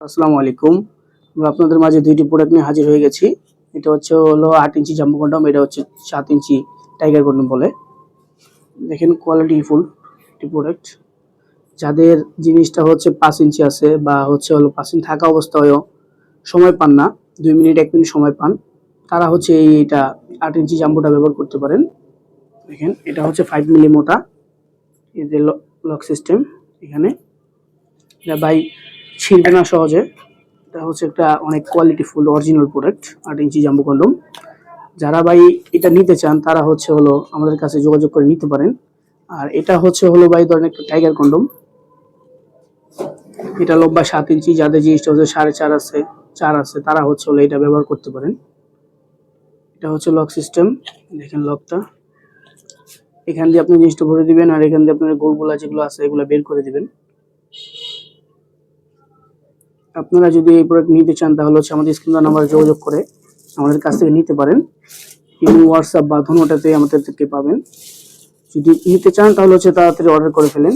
আসসালামু আলাইকুম। আমরা আপনাদের মাঝে দুইটি প্রোডাক্ট নিয়ে হাজির হয়ে গেছি। এটা হচ্ছে হলো আট ইঞ্চি জাম্বো কন্ডম এটা হচ্ছে সাত ইঞ্চি টাইগার কন্ডম বলে। দেখেন কোয়ালিটি ফুল একটি প্রোডাক্ট যাদের জিনিসটা হচ্ছে পাঁচ ইঞ্চি আছে বা হচ্ছে হলো পাঁচ ইঞ্চি থাকা অবস্থায়ও সময় পান না, দুই মিনিট, এক মিনিট সময় পান, তারা হচ্ছে এই এটা আট ইঞ্চি জাম্বোটা ব্যবহার করতে পারেন। দেখেন, এটা হচ্ছে ফাইভ মিলি মোটা। যে লক সিস্টেম এখানে। এটা বাই ছিঁড়বে না সহজে, এটা হচ্ছে একটা অনেক কোয়ালিটি ফুল অরিজিনাল প্রোডাক্ট আট ইঞ্চি জাম্বু কন্ডম যারা ভাই এটা নিতে চান, তারা হচ্ছে হলো আমাদের কাছে যোগাযোগ করে নিতে পারেন। আর এটা হচ্ছে হলো ভাই ধরেন একটা টাইগার কন্ডম এটা লম্বা সাত ইঞ্চি, যাদের জিনিসটা হচ্ছে সাড়ে চার আছে চার আছে, তারা হচ্ছে হলো এটা ব্যবহার করতে পারেন। এটা হচ্ছে লক সিস্টেম দেখেন লকটা এখান দিয়ে আপনি জিনিসটা ভরে দিবেন, আর এখান দিয়ে আপনার গোলগুলা যেগুলো আছে, এগুলো বের করে দিবেন। আপনারা যদি এই প্রোডাক্ট নিতে চান, তাহলে হচ্ছে আমাদের স্ক্রিন নাম্বারে যোগাযোগ করে আমাদের কাছ থেকে নিতে পারেন। এবং হোয়াটসঅ্যাপ বা ধনোটাতে আমাদের থেকে পাবেন। যদি নিতে চান, তাহলে হচ্ছে তাড়াতাড়ি অর্ডার করে ফেলেন।